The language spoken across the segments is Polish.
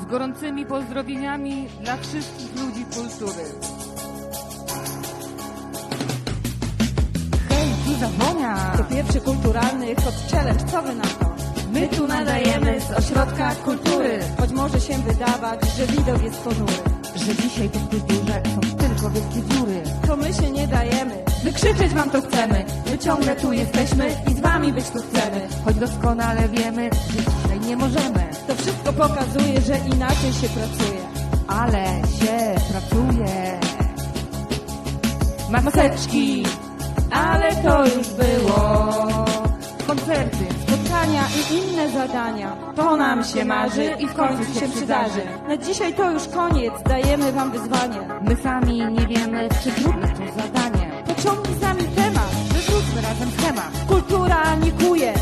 z gorącymi pozdrowieniami dla wszystkich ludzi kultury. Hej, tu Zawonia! To pierwszy kulturalny Hot Challenge, co wy na to? My tu nadajemy z ośrodka kultury. Choć może się wydawać, że widok jest ponury. Że dzisiaj to w kulturze są tylko wielkie dziury. To my się nie dajemy. Wykrzyczeć wam to chcemy, my ciągle tu jesteśmy i z wami być tu chcemy. Choć doskonale wiemy, że dzisiaj nie możemy, pokazuje, że inaczej się pracuje. ale się pracuje. Maseczki, Ale to już było. koncerty, Spotkania i inne zadania. To nam się marzy i w końcu się przydarzy. Na dzisiaj to już koniec, dajemy wam wyzwanie. my sami nie wiemy, czy trudne to zadanie. Pociągnij z nami temat. Wyrzućmy razem schemat. Kultura nikuje.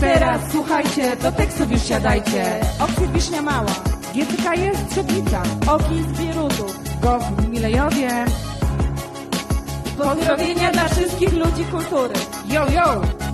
Teraz słuchajcie, do tekstów już siadajcie. Oksyd Wisznia Mała. Gietyka jest Trzebnica, Oki z Bierutów. Goch w Milejowie. Pozdrowienia dla wszystkich ludzi kultury. Yo, yo!